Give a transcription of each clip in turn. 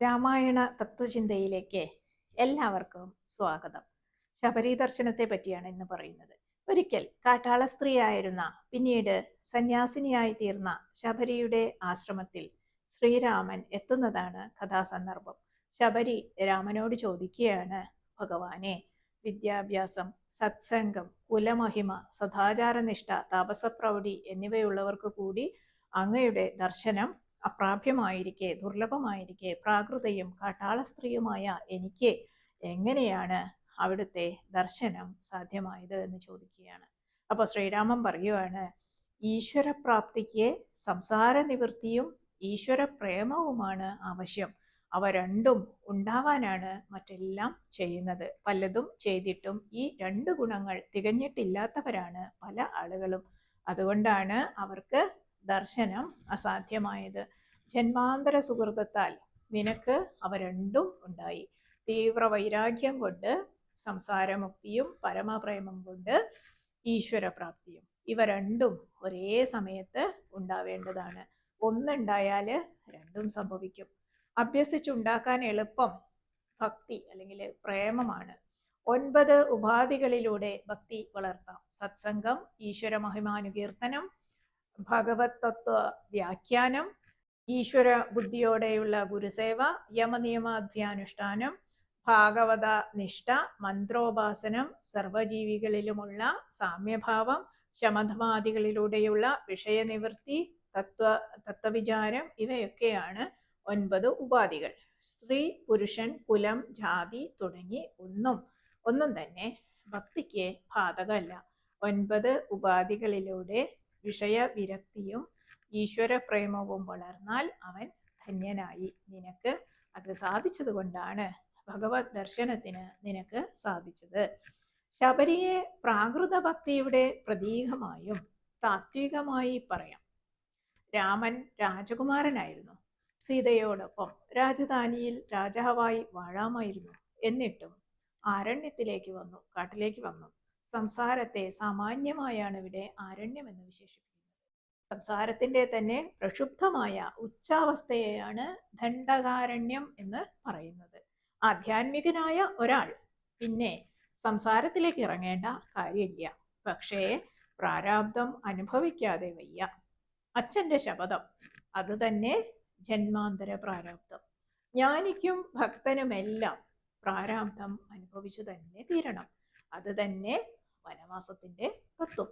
രാമായണ തത്വചിന്തയിലേക്ക് എല്ലാവർക്കും സ്വാഗതം. ശബരി ദർശനത്തെ പറ്റിയാണ് ഇന്ന് പറയുന്നത്. ഒരിക്കൽ കാട്ടാള സ്ത്രീയായിരുന്ന പിന്നീട് സന്യാസിനിയായി തീർന്ന ശബരിയുടെ ആശ്രമത്തിൽ ശ്രീരാമൻ എത്തുന്നതാണ് കഥാസന്ദർഭം. ശബരി രാമനോട് ചോദിക്കുകയാണ് ഭഗവാനെ വിദ്യാഭ്യാസം സത്സംഗം കുലമഹിമ സദാചാരനിഷ്ഠ താപസപ്രൗഢി എന്നിവയുള്ളവർക്ക് കൂടി അങ്ങയുടെ ദർശനം അപ്രാപ്യമായിരിക്കെ ദുർലഭമായിരിക്കെ പ്രാകൃതയും കാട്ടാള സ്ത്രീയുമായ എനിക്ക് എങ്ങനെയാണ് അവിടുത്തെ ദർശനം സാധ്യമായത് എന്ന് ചോദിക്കുകയാണ്. അപ്പോൾ ശ്രീരാമൻ പറയുവാണ് ഈശ്വരപ്രാപ്തിക്ക് സംസാര നിവൃത്തിയും ഈശ്വര പ്രേമവുമാണ് ആവശ്യം. അവ രണ്ടും ഉണ്ടാവാനാണ് മറ്റെല്ലാം ചെയ്യുന്നത്. പലതും ചെയ്തിട്ടും ഈ രണ്ട് ഗുണങ്ങൾ തികഞ്ഞിട്ടില്ലാത്തവരാണ് പല ആളുകളും. അതുകൊണ്ടാണ് അവർക്ക് ദർശനം അസാധ്യമായത്. ജന്മാന്തര സുഹൃത്തത്താൽ നിനക്ക് അവ രണ്ടും ഉണ്ടായി. തീവ്ര വൈരാഗ്യം കൊണ്ട് സംസാരമുക്തിയും പരമപ്രേമം കൊണ്ട് ഈശ്വരപ്രാപ്തിയും ഇവ രണ്ടും ഒരേ സമയത്ത് ഉണ്ടാവേണ്ടതാണ്. ഒന്നുണ്ടായാൽ രണ്ടും സംഭവിക്കും. അഭ്യസിച്ചുണ്ടാക്കാൻ എളുപ്പം ഭക്തി അല്ലെങ്കിൽ പ്രേമമാണ്. ഒൻപത് ഉപാധികളിലൂടെ ഭക്തി വളർത്താം. സത്സംഗം ഈശ്വര മഹിമാനുകീർത്തനം ഭഗവത് തത്വ വ്യാഖ്യാനം ഈശ്വര ബുദ്ധിയോടെയുള്ള ഗുരുസേവ യമനിയമാധ്യാനുഷ്ഠാനം ഭാഗവത നിഷ്ഠ മന്ത്രോപാസനം സർവജീവികളിലുമുള്ള സാമ്യഭാവം ശമധമാദികളിലൂടെയുള്ള വിഷയനിവൃത്തി തത്വ തത്വവിചാരം ഇവയൊക്കെയാണ് ഒൻപത് ഉപാധികൾ. സ്ത്രീ പുരുഷൻ കുലം ജാതി തുടങ്ങി ഒന്നും ഒന്നും തന്നെ ഭക്തിക്ക് ബാധകമല്ല. ഒൻപത് ഉപാധികളിലൂടെ വിഷയവിരക്തിയും ഈശ്വര പ്രേമവും വളർന്നാൽ അവൻ ധന്യനായി. നിനക്ക് അത് സാധിച്ചത് കൊണ്ടാണ് ഭഗവത് ദർശനത്തിന് നിനക്ക് സാധിച്ചത്. ശബരിയെ പ്രാകൃത ഭക്തിയുടെ പ്രതീകമായും താത്വികമായി പറയാം. രാമൻ രാജകുമാരനായിരുന്നു. സീതയോടൊപ്പം രാജധാനിയിൽ രാജാവായി വാഴാമായിരുന്നു. എന്നിട്ടും ആരണ്യത്തിലേക്ക് വന്നു കാട്ടിലേക്ക് വന്നു. സംസാരത്തെ സാമാന്യമായാണ് ഇവിടെ ആരണ്യം എന്ന് വിശേഷിപ്പിക്കുന്നത്. സംസാരത്തിന്റെ തന്നെ പ്രക്ഷുബ്ധമായ ഉച്ചാവസ്ഥയെയാണ് ദണ്ഡകാരണ്യം എന്ന് പറയുന്നത്. ആധ്യാത്മികനായ ഒരാൾ. പിന്നെ സംസാരത്തിലേക്ക് ഇറങ്ങേണ്ട കാര്യമില്ല. പക്ഷേ പ്രാരാബ്ദം അനുഭവിക്കാതെ വയ്യ. അച്ഛന്റെ ശപഥം. അത് തന്നെ ജന്മാന്തര പ്രാരാബ്ദം. ജ്ഞാനിക്കും ഭക്തനുമെല്ലാം പ്രാരാബ്ദം അനുഭവിച്ചു തന്നെ തീരണം. അത് തന്നെ വനവാസത്തിന്റെ തത്വം.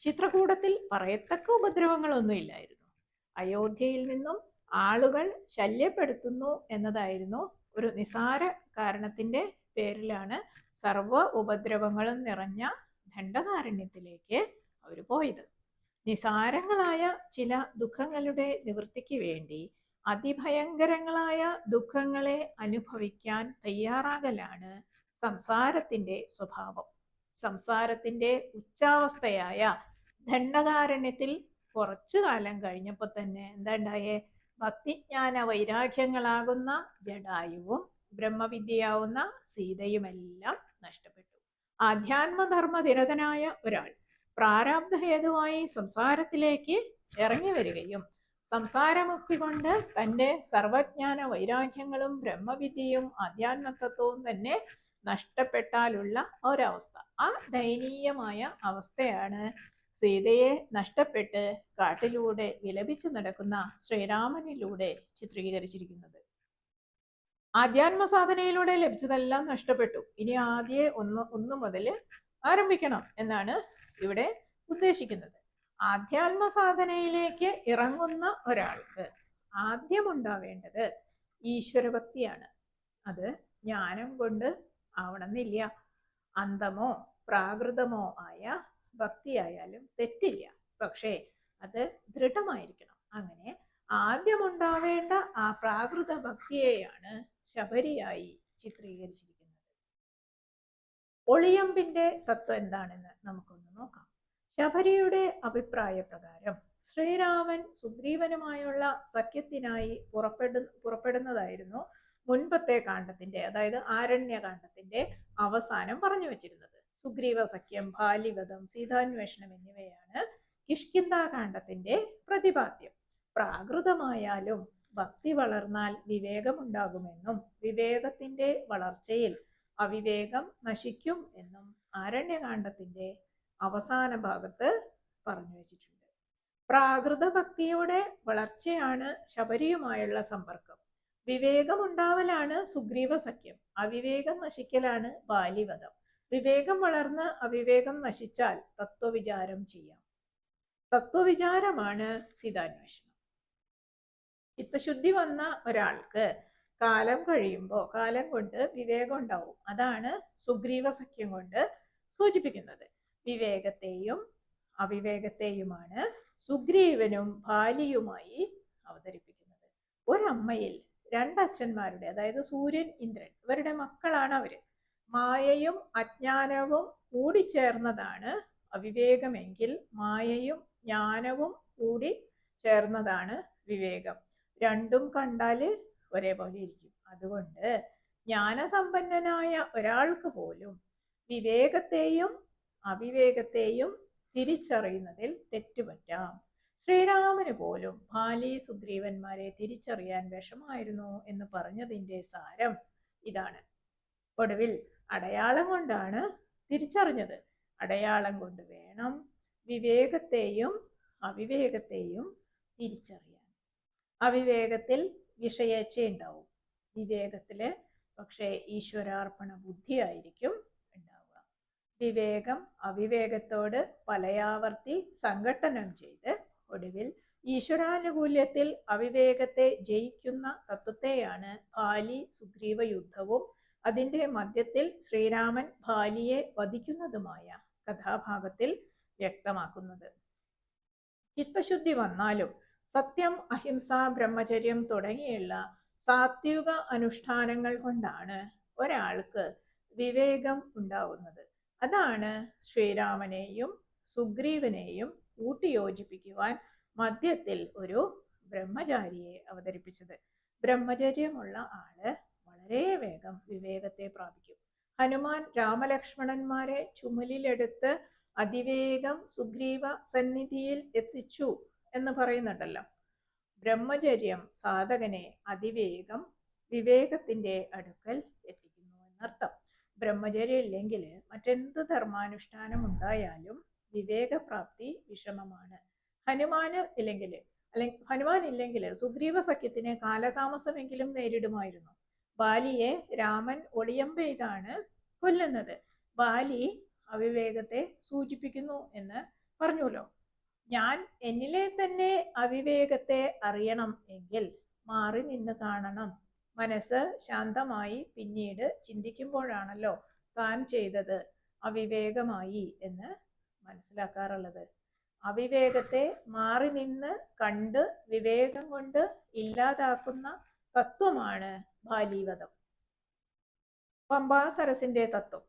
ചിത്രകൂടത്തിൽ പറയത്തക്ക ഉപദ്രവങ്ങളൊന്നും ഇല്ലായിരുന്നു. അയോധ്യയിൽ നിന്നും ആളുകൾ ശല്യപ്പെടുത്തുന്നു എന്നതായിരുന്നു ഒരു നിസാര കാരണത്തിന്റെ പേരിലാണ് സർവ ഉപദ്രവങ്ങളും നിറഞ്ഞ ദണ്ഡകാരണ്യത്തിലേക്ക് അവർ പോയത്. നിസാരങ്ങളായ ചില ദുഃഖങ്ങളുടെ നിവൃത്തിക്ക് വേണ്ടി അതിഭയങ്കരങ്ങളായ ദുഃഖങ്ങളെ അനുഭവിക്കാൻ തയ്യാറാകലാണ് സംസാരത്തിന്റെ സ്വഭാവം. സംസാരത്തിന്റെ ഉച്ചാവസ്ഥയായ ദണ്ഡകാരണ്യത്തിൽ കുറച്ചു കാലം കഴിഞ്ഞപ്പോൾ തന്നെ എന്താ ഉണ്ടായേ? ഭക്തിജ്ഞാന വൈരാഗ്യങ്ങളാകുന്ന ജഡായുവും ബ്രഹ്മവിദ്യയാവുന്ന സീതയുമെല്ലാം നഷ്ടപ്പെട്ടു. ആധ്യാത്മധർമ്മ നിരതനായ ഒരാൾ പ്രാരാബ്ധഹേതുവായി സംസാരത്തിലേക്ക് ഇറങ്ങി വരികയും സംസാരമുക്തി കൊണ്ട് തന്റെ സർവജ്ഞാന വൈരാഗ്യങ്ങളും ബ്രഹ്മവിദ്യയും ആധ്യാത്മതത്വവും തന്നെ നഷ്ടപ്പെട്ടാലുള്ള ഒരവസ്ഥ. ആ ദയനീയമായ അവസ്ഥയാണ് സീതയെ നഷ്ടപ്പെട്ട് കാട്ടിലൂടെ വിലപിച്ചു നടക്കുന്ന ശ്രീരാമനിലൂടെ ചിത്രീകരിച്ചിരിക്കുന്നത്. ആധ്യാത്മ സാധനയിലൂടെ ലഭിച്ചതെല്ലാം നഷ്ടപ്പെട്ടു. ഇനി ആദ്യ ഒന്ന് ഒന്ന് മുതൽ ആരംഭിക്കണം എന്നാണ് ഇവിടെ ഉദ്ദേശിക്കുന്നത്. ആധ്യാത്മ സാധനയിലേക്ക് ഇറങ്ങുന്ന ഒരാൾക്ക് ആദ്യമുണ്ടാവേണ്ടത് ഈശ്വരഭക്തിയാണ്. അത് ജ്ഞാനം കൊണ്ട് ആവണമെന്നില്ല. അന്തമോ പ്രാകൃതമോ ആയ ഭക്തിയായാലും തെറ്റില്ല. പക്ഷേ അത് ദൃഢമായിരിക്കണം. അങ്ങനെ ആദ്യമുണ്ടാവേണ്ട ആ പ്രാകൃത ഭക്തിയെയാണ് ശബരിയായി ചിത്രീകരിച്ചിരിക്കുന്നത്. ഒളിയമ്പിന്റെ തത്വം എന്താണെന്ന് നമുക്കൊന്ന് നോക്കാം. ശബരിയുടെ അഭിപ്രായ പ്രകാരം ശ്രീരാമൻ സുഗ്രീവനുമായുള്ള സഖ്യത്തിനായി പുറപ്പെടു പുറപ്പെടുന്നതായിരുന്നു മുൻപത്തെ കാണ്ഡത്തിന്റെ അതായത് ആരണ്യകാണ്ഡത്തിന്റെ അവസാനം പറഞ്ഞു വെച്ചിരുന്നത്. സുഗ്രീവ സഖ്യം ബാലിവധം സീതാന്വേഷണം എന്നിവയാണ് കിഷ്കിന്താകാന്ഡത്തിന്റെ പ്രതിപാദ്യം. പ്രാകൃതമായാലും ഭക്തി വളർന്നാൽ വിവേകമുണ്ടാകുമെന്നും വിവേകത്തിന്റെ വളർച്ചയിൽ അവിവേകം നശിക്കും എന്നും ആരണ്യകാന്ഡത്തിന്റെ അവസാന ഭാഗത്ത് പറഞ്ഞു വെച്ചിട്ടുണ്ട്. പ്രാകൃത ഭക്തിയുടെ വളർച്ചയാണ് ശബരിയുമായുള്ള സമ്പർക്കം. വിവേകമുണ്ടാവലാണ് സുഗ്രീവ സഖ്യം അവിവേകം നശിക്കലാണ് ബാലിവധം വിവേകം വളർന്ന് അവിവേകം നശിച്ചാൽ തത്വവിചാരം ചെയ്യാം. തത്വവിചാരമാണ് സീതാന്വേഷണം ചിത്തശുദ്ധി വന്ന ഒരാൾക്ക് കാലം കഴിയുമ്പോൾ കാലം കൊണ്ട് വിവേകം ഉണ്ടാവും. അതാണ് സുഗ്രീവ സഖ്യം കൊണ്ട് സൂചിപ്പിക്കുന്നത്. വിവേകത്തെയും അവിവേകത്തെയുമാണ് സുഗ്രീവനും ബാലിയുമായി അവതരിപ്പിക്കുന്നത്. ഒരമ്മയിൽ രണ്ടച്ഛന്മാരുടെ അതായത് സൂര്യൻ ഇന്ദ്രൻ ഇവരുടെ മക്കളാണ് അവർ. മായയും അജ്ഞാനവും കൂടി ചേർന്നതാണ് അവിവേകമെങ്കിൽ മായയും ജ്ഞാനവും കൂടി ചേർന്നതാണ് വിവേകം. രണ്ടും കണ്ടാൽ ഒരേപോലെ ഇരിക്കും. അതുകൊണ്ട് ജ്ഞാനസമ്പന്നനായ ഒരാൾക്ക് പോലും വിവേകത്തെയും അവിവേകത്തെയും തിരിച്ചറിയുന്നതിൽ തെറ്റുപറ്റാം. ശ്രീരാമന് പോലും ബാലി സുഗ്രീവന്മാരെ തിരിച്ചറിയാൻ വിഷമായിരുന്നു എന്ന് പറഞ്ഞതിന്റെ സാരം ഇതാണ്. ഒടുവിൽ അടയാളം കൊണ്ടാണ് തിരിച്ചറിഞ്ഞത്. അടയാളം കൊണ്ട് വേണം വിവേകത്തെയും അവിവേകത്തെയും തിരിച്ചറിയാൻ. അവിവേകത്തിൽ വിഷയേച്ഛ ഉണ്ടാവും. വിവേകത്തിൽ പക്ഷേ ഈശ്വരാർപ്പണ ബുദ്ധിയായിരിക്കും ഉണ്ടാവുക. വിവേകം അവിവേകത്തോട് പലയാവർത്തി സംഘട്ടനം ചെയ്ത് ഒടുവിൽ ഈശ്വരാനുകൂല്യത്തിൽ അവിവേകത്തെ ജയിക്കുന്ന തത്വത്തെയാണ് ബാലി സുഗ്രീവ യുദ്ധവും. അതിന്റെ മധ്യത്തിൽ ശ്രീരാമൻ ബാലിയെ വധിക്കുന്നതുമായ കഥാഭാഗത്തിൽ വ്യക്തമാക്കുന്നത്. ചിത്തശുദ്ധി വന്നാലും സത്യം അഹിംസ ബ്രഹ്മചര്യം തുടങ്ങിയുള്ള സാത്വിക അനുഷ്ഠാനങ്ങൾ കൊണ്ടാണ് ഒരാൾക്ക് വിവേകം ഉണ്ടാവുന്നത്. അതാണ് ശ്രീരാമനെയും സുഗ്രീവനെയും കൂട്ടിയോജിപ്പിക്കുവാൻ മധ്യത്തിൽ ഒരു ബ്രഹ്മചാരിയെ അവതരിപ്പിച്ചത്. ബ്രഹ്മചര്യമുള്ള ആൾ വളരെ വേഗം വിവേകത്തെ പ്രാപിക്കും. ഹനുമാൻ രാമലക്ഷ്മണന്മാരെ ചുമലിലെടുത്ത് അതിവേഗം സുഗ്രീവ സന്നിധിയിൽ എത്തിച്ചു എന്ന് പറയുന്നുണ്ടല്ലോ. ബ്രഹ്മചര്യം സാധകനെ അതിവേഗം വിവേകത്തിന്റെ അടുക്കൽ എത്തിക്കുന്നു എന്നർത്ഥം. ബ്രഹ്മചര്യം ഇല്ലെങ്കിൽ മറ്റെന്ത് ധർമാനുഷ്ഠാനം ഉണ്ടായാലും വിവേകപ്രാപ്തി വിഷമമാണ്. ഹനുമാന് ഇല്ലെങ്കിൽ അല്ലെങ്കിൽ ഹനുമാൻ ഇല്ലെങ്കിൽ സുഗ്രീവ സഖ്യത്തിന് കാലതാമസമെങ്കിലും നേരിടുമായിരുന്നു. ബാലിയെ രാമൻ ഒളിയമ്പെയ്താണ് കൊല്ലുന്നത്. ബാലി അവിവേകത്തെ സൂചിപ്പിക്കുന്നു എന്ന് പറഞ്ഞുല്ലോ ഞാൻ എന്നിലെ തന്നെ അവിവേകത്തെ അറിയണം എങ്കിൽ മാറി നിന്ന് കാണണം. മനസ്സ് ശാന്തമായി പിന്നീട് ചിന്തിക്കുമ്പോഴാണല്ലോ താൻ ചെയ്തത് അവിവേകമായി എന്ന് മനസ്സിലാക്കാറുള്ളത്. അവിവേകത്തെ മാറി നിന്ന് കണ്ട് വിവേകം കൊണ്ട് ഇല്ലാതാക്കുന്ന തത്വമാണ് ബാലീവതം പമ്പാസരസിന്റെ തത്വം.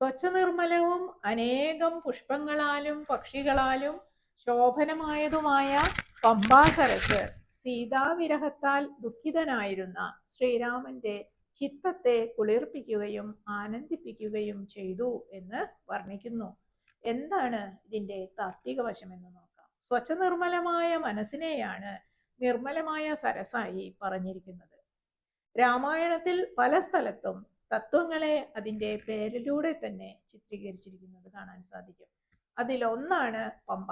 സ്വച്ഛ നിർമ്മലവും അനേകം പുഷ്പങ്ങളാലും പക്ഷികളാലും ശോഭനമായതുമായ പമ്പാസരസ് സീതാവിരഹത്താൽ ദുഃഖിതനായിരുന്ന ശ്രീരാമന്റെ ചിത്തത്തെ കുളിർപ്പിക്കുകയും ആനന്ദിപ്പിക്കുകയും ചെയ്തു എന്ന് വർണിക്കുന്നു. എന്താണ് ഇതിന്റെ താത്വിക എന്ന് നോക്കാം. സ്വച്ഛ നിർമ്മലമായ മനസ്സിനെയാണ് നിർമ്മലമായ സരസായി പറഞ്ഞിരിക്കുന്നത്. രാമായണത്തിൽ പല സ്ഥലത്തും തത്വങ്ങളെ അതിന്റെ പേരിലൂടെ തന്നെ ചിത്രീകരിച്ചിരിക്കുന്നത് കാണാൻ സാധിക്കും. അതിലൊന്നാണ് പമ്പ.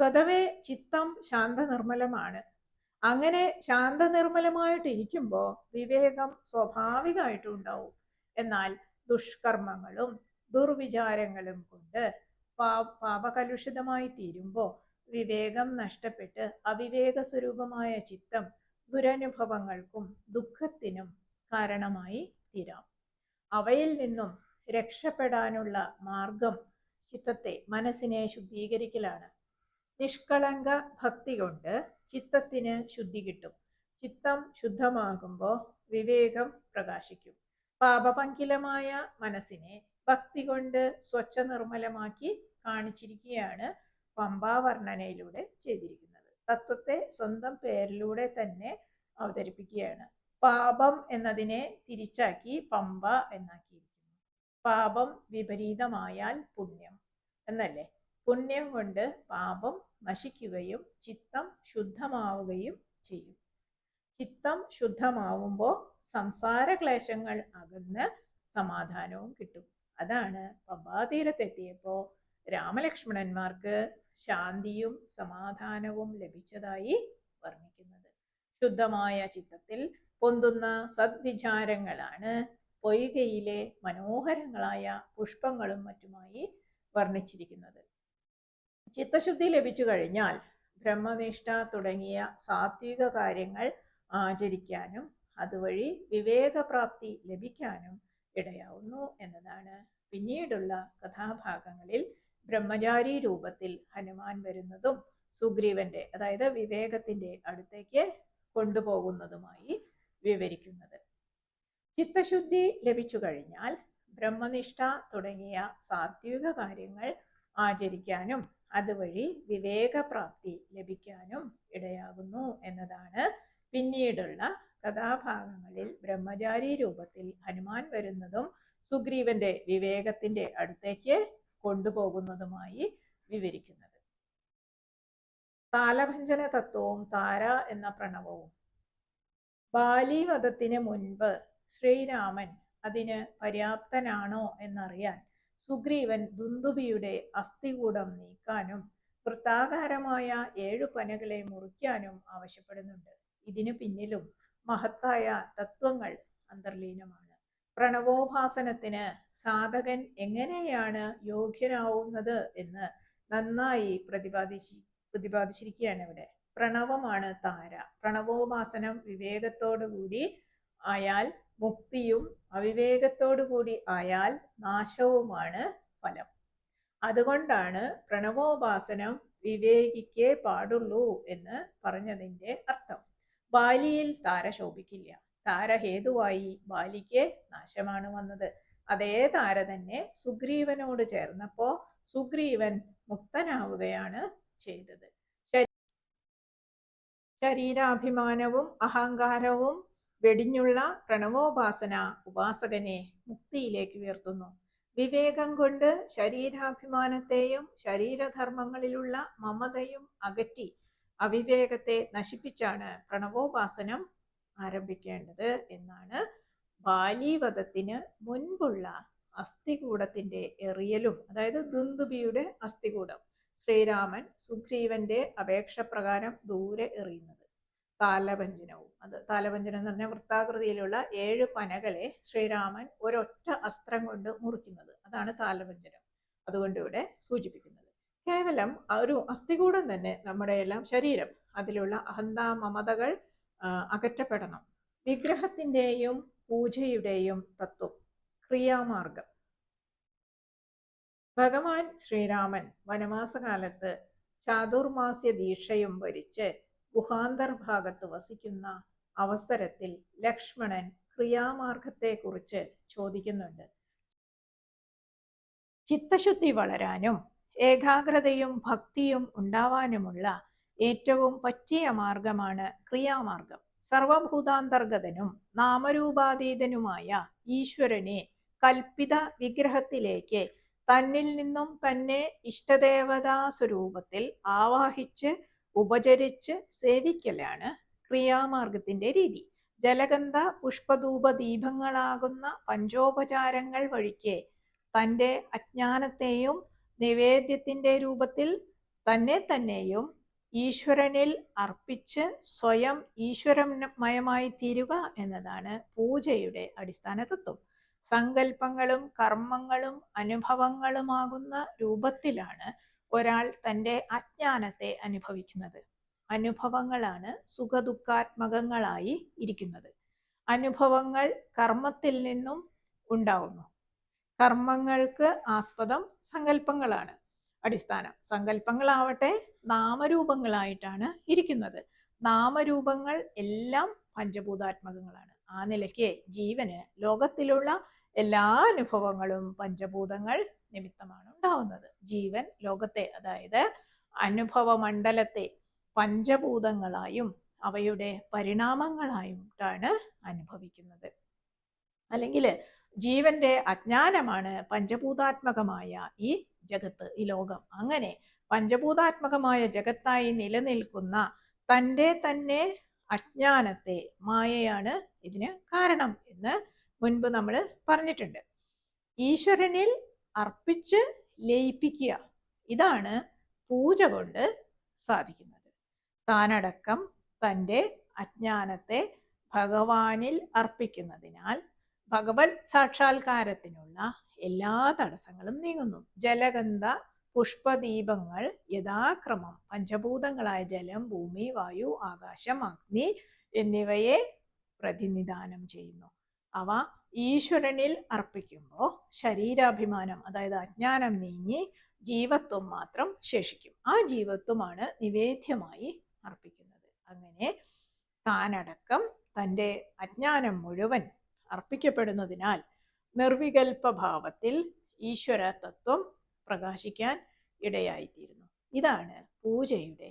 സ്വതവേ ചിത്തം ശാന്ത നിർമ്മലമാണ് അങ്ങനെ ശാന്ത നിർമ്മലമായിട്ട് ഇരിക്കുമ്പോൾ വിവേകം സ്വാഭാവികമായിട്ടും ഉണ്ടാവും. എന്നാൽ ദുഷ്കർമ്മങ്ങളും ദുർവിചാരങ്ങളും കൊണ്ട് പാ പാപകലുഷിതമായി തീരുമ്പോൾ വിവേകം നഷ്ടപ്പെട്ട് അവിവേക സ്വരൂപമായ ചിത്തം ദുരനുഭവങ്ങൾക്കും ദുഃഖത്തിനും കാരണമായി തീരാം. അവയിൽ നിന്നും രക്ഷപ്പെടാനുള്ള മാർഗം ചിത്തത്തെ മനസ്സിനെ ശുദ്ധീകരിക്കലാണ്. നിഷ്കളങ്ക ഭക്തി കൊണ്ട് ചിത്തത്തിന് ശുദ്ധി കിട്ടും. ചിത്തം ശുദ്ധമാകുമ്പോൾ വിവേകം പ്രകാശിക്കും. പാപപങ്കിലമായ മനസ്സിനെ ഭക്തി കൊണ്ട് സ്വച്ഛ നിർമ്മലമാക്കി കാണിച്ചിരിക്കുകയാണ് പമ്പാവർണനയിലൂടെ ചെയ്തിരിക്കുന്നത്. തത്വത്തെ സ്വന്തം പേരിലൂടെ തന്നെ അവതരിപ്പിക്കുകയാണ്. പാപം എന്നതിനെ തിരിച്ചാക്കി പമ്പ എന്നാക്കിയിരിക്കുന്നു. പാപം വിപരീതമായാൽ പുണ്യം എന്നല്ലേ? പുണ്യം കൊണ്ട് പാപം നശിക്കുകയും ചിത്തം ശുദ്ധമാവുകയും ചെയ്യും. ചിത്തം ശുദ്ധമാവുമ്പോൾ സംസാര ക്ലേശങ്ങൾ അകന്ന് സമാധാനവും കിട്ടും. അതാണ്. പമ്പാതീരത്തെത്തിയപ്പോൾ രാമലക്ഷ്മണന്മാർക്ക് ശാന്തിയും സമാധാനവും ലഭിച്ചതായി വർണിക്കുന്നത്. ശുദ്ധമായ ചിത്തത്തിൽ പൊന്തുന്ന സദ്വിചാരങ്ങളാണ് പൊയ്കയിലെ മനോഹരങ്ങളായ പുഷ്പങ്ങളും മറ്റുമായി വർണിച്ചിരിക്കുന്നത്. ചിത്തശുദ്ധി ലഭിച്ചു കഴിഞ്ഞാൽ ബ്രഹ്മനിഷ്ഠ തുടങ്ങിയ സാത്വിക കാര്യങ്ങൾ ആചരിക്കാനും അതുവഴി വിവേകപ്രാപ്തി ലഭിക്കാനും ഇടയാവുന്നു എന്നതാണ്. പിന്നീടുള്ള കഥാഭാഗങ്ങളിൽ ബ്രഹ്മചാരി രൂപത്തിൽ ഹനുമാൻ വരുന്നതും സുഗ്രീവന്റെ അതായത് വിവേകത്തിന്റെ അടുത്തേക്ക് കൊണ്ടുപോകുന്നതുമായി വിവരിക്കുന്നത്. ചിത്തശുദ്ധി ലഭിച്ചു കഴിഞ്ഞാൽ ബ്രഹ്മനിഷ്ഠ തുടങ്ങിയ സാത്വിക കാര്യങ്ങൾ ആചരിക്കാനും അതുവഴി വിവേകപ്രാപ്തി ലഭിക്കാനും ഇടയാകുന്നു എന്നതാണ് പിന്നീടുള്ള കഥാഭാഗങ്ങളിൽ ബ്രഹ്മചാരി രൂപത്തിൽ ഹനുമാൻ വരുന്നതും സുഗ്രീവന്റെ വിവേകത്തിന്റെ അടുത്തേക്ക് കൊണ്ടുപോകുന്നതുമായി വിവരിക്കുന്നത്. താലഭഞ്ജന തത്വവും താര എന്ന പ്രണവവും. ബാലിവധത്തിന് മുൻപ് ശ്രീരാമൻ അതിന് പര്യാപ്തനാണോ എന്നറിയാൻ സുഗ്രീവൻ ദുന്ദുബിയുടെ അസ്ഥികൂടം നീക്കാനും വൃത്താകാരമായ ഏഴു പനകളെ മുറിക്കാനും ആവശ്യപ്പെടുന്നുണ്ട്. ഇതിനു പിന്നിലും മഹത്തായ തത്വങ്ങൾ അന്തർലീനമാണ്. പ്രണവോപാസനത്തിന് സാധകൻ എങ്ങനെയാണ് യോഗ്യനാവുന്നത് എന്ന് നന്നായി പ്രതിപാദിച്ചി പ്രതിപാദിച്ചിരിക്കുകയാണ് ഇവിടെ. പ്രണവമാണ് താര. പ്രണവോപാസനം വിവേകത്തോടുകൂടി ആയാൽ മുക്തിയും അവിവേകത്തോടുകൂടി ആയാൽ നാശവുമാണ് ഫലം. അതുകൊണ്ടാണ് പ്രണവോപാസനം വിവേകിക്കേ പാടുള്ളൂ എന്ന് പറഞ്ഞതിന്റെ അർത്ഥം. ബാലിയിൽ താര ശോഭിക്കില്ല. താര ഹേതുവായി ബാലിക്ക് നാശമാണ് വന്നത്. അതേ താര തന്നെ സുഗ്രീവനോട് ചേർന്നപ്പോ സുഗ്രീവൻ മുക്തനാവുകയാണ് ചെയ്തത്. ശരീരാഭിമാനവും അഹങ്കാരവും വെടിഞ്ഞുള്ള പ്രണവോപാസന ഉപാസകനെ മുക്തിയിലേക്ക് ഉയർത്തുന്നു. വിവേകം കൊണ്ട് ശരീരാഭിമാനത്തെയും ശരീരധർമ്മങ്ങളിലുള്ള മമതയും അകറ്റി അവിവേകത്തെ നശിപ്പിച്ചാണ് പ്രണവോപാസനം ആരംഭിക്കേണ്ടത് എന്നാണ് ബാലീവധത്തിന് മുൻപുള്ള അസ്ഥികൂടത്തിന്റെ എറിയലും അതായത് ദുന്ദുബിയുടെ അസ്ഥികൂടം ശ്രീരാമൻ സുഗ്രീവന്റെ അപേക്ഷ പ്രകാരം ദൂരെ എറിയുന്നത്. താലവഞ്ചനവും അത് താലവഞ്ചനം എന്ന് പറഞ്ഞാൽ വൃത്താകൃതിയിലുള്ള ഏഴ് പനകളെ ശ്രീരാമൻ ഒരൊറ്റ അസ്ത്രം കൊണ്ട് മുറിക്കുന്നത്. അതാണ് താലവഞ്ചനം അതുകൊണ്ട് ഇവിടെ സൂചിപ്പിക്കുന്നത്. കേവലം ഒരു അസ്ഥികൂടം തന്നെ നമ്മുടെ എല്ലാം ശരീരം അതിലുള്ള അഹന്ത മമതകൾ അകറ്റപ്പെടണം. വിഗ്രഹത്തിന്റെയും പൂജയുടെയും തത്വം ക്രിയാമാർഗം. ഭഗവാൻ ശ്രീരാമൻ വനവാസകാലത്ത് ചാതുർമാസ്യ ദീക്ഷയും വരിച്ച് ഗുഹാന്തർഭാഗത്ത് വസിക്കുന്ന അവസരത്തിൽ ലക്ഷ്മണൻ ക്രിയാമാർഗത്തെക്കുറിച്ച് ചോദിക്കുന്നുണ്ട്. ചിത്തശുദ്ധി വളരാനും ഏകാഗ്രതയും ഭക്തിയും ഉണ്ടാവാനുമുള്ള ഏറ്റവും പറ്റിയ മാർഗമാണ് ക്രിയാമാർഗം. സർവഭൂതാന്തർഗതനും നാമരൂപാതീതനുമായ ഈശ്വരനെ കൽപ്പിത വിഗ്രഹത്തിലേക്ക് തന്നിൽ നിന്നും തന്നെ ഇഷ്ടദേവതാ സ്വരൂപത്തിൽ ആവാഹിച്ച് ഉപചരിച്ച് സേവിക്കലാണ് ക്രിയാമാർഗത്തിന്റെ രീതി. ജലഗന്ധ പുഷ്പധൂപ ദീപങ്ങളാകുന്ന പഞ്ചോപചാരങ്ങൾ വഴിക്ക് തന്റെ അജ്ഞാനത്തെയും നിവേദ്യത്തിന്റെ രൂപത്തിൽ തന്നെ തന്നെയും ഈശ്വരനിൽ അർപ്പിച്ച് സ്വയം ഈശ്വരമയമായി തീരുക എന്നതാണ് പൂജയുടെ അടിസ്ഥാന തത്വം. സങ്കല്പങ്ങളും കർമ്മങ്ങളും അനുഭവങ്ങളുമാകുന്ന രൂപത്തിലാണ് ഒരാൾ തന്റെ അജ്ഞാനത്തെ അനുഭവിക്കുന്നത്. അനുഭവങ്ങളാണ് സുഖദുഃഖാത്മകങ്ങളായി ഇരിക്കുന്നത്. അനുഭവങ്ങൾ കർമ്മത്തിൽ നിന്നും ഉണ്ടാവുന്നു. കർമ്മങ്ങൾക്ക് ആസ്പദം സങ്കല്പങ്ങളാണ് അടിസ്ഥാനം. സങ്കല്പങ്ങളാവട്ടെ നാമരൂപങ്ങളായിട്ടാണ് ഇരിക്കുന്നത്. നാമരൂപങ്ങൾ എല്ലാം പഞ്ചഭൂതാത്മകങ്ങളാണ്. ആ നിലയ്ക്ക് ജീവന് ലോകത്തിലുള്ള എല്ലാ അനുഭവങ്ങളും പഞ്ചഭൂതങ്ങൾ നിമിത്തമാണ് ഉണ്ടാവുന്നത്. ജീവൻ ലോകത്തെ അതായത് അനുഭവ മണ്ഡലത്തെ പഞ്ചഭൂതങ്ങളായും അവയുടെ പരിണാമങ്ങളായിട്ടാണ് അനുഭവിക്കുന്നത്. അല്ലെങ്കിൽ ജീവന്റെ അജ്ഞാനമാണ് പഞ്ചഭൂതാത്മകമായ ഈ ജഗത്ത് ഈ ലോകം. അങ്ങനെ പഞ്ചഭൂതാത്മകമായ ജഗത്തായി നിലനിൽക്കുന്ന തന്റെ തന്നെ അജ്ഞാനത്തെ മായയാണ് ഇതിന് കാരണം എന്ന് മുൻപ് നമ്മൾ പറഞ്ഞിട്ടുണ്ട്. ഈശ്വരനിൽ അർപ്പിച്ച് ലയിപ്പിക്കുക ഇതാണ് പൂജ കൊണ്ട് സാധിക്കുന്നത്. താനടക്കം തന്റെ അജ്ഞാനത്തെ ഭഗവാനിൽ അർപ്പിക്കുന്നതിനാൽ ഭഗവത് സാക്ഷാത്കാരത്തിനുള്ള എല്ലാ തടസ്സങ്ങളും നീങ്ങുന്നു. ജലഗന്ധ പുഷ്പദീപങ്ങൾ യഥാക്രമം പഞ്ചഭൂതങ്ങളായ ജലം ഭൂമി വായു ആകാശം അഗ്നി എന്നിവയെ പ്രതിനിധാനം ചെയ്യുന്നു. അവ ഈശ്വരനിൽ അർപ്പിക്കുമ്പോൾ ശരീരാഭിമാനം അതായത് അജ്ഞാനം നീങ്ങി ജീവത്വം മാത്രം ശേഷിക്കും. ആ ജീവത്വമാണ് നിവേദ്യമായി അർപ്പിക്കുന്നത്. അങ്ങനെ താനടക്കം തന്റെ അജ്ഞാനം മുഴുവൻ അർപ്പിക്കപ്പെടുന്നതിനാൽ നിർവികൽപ ഭാവത്തിൽ ഈശ്വര തത്വം പ്രകാശിക്കാൻ ഇടയായിത്തീരുന്നു. ഇതാണ് പൂജയുടെ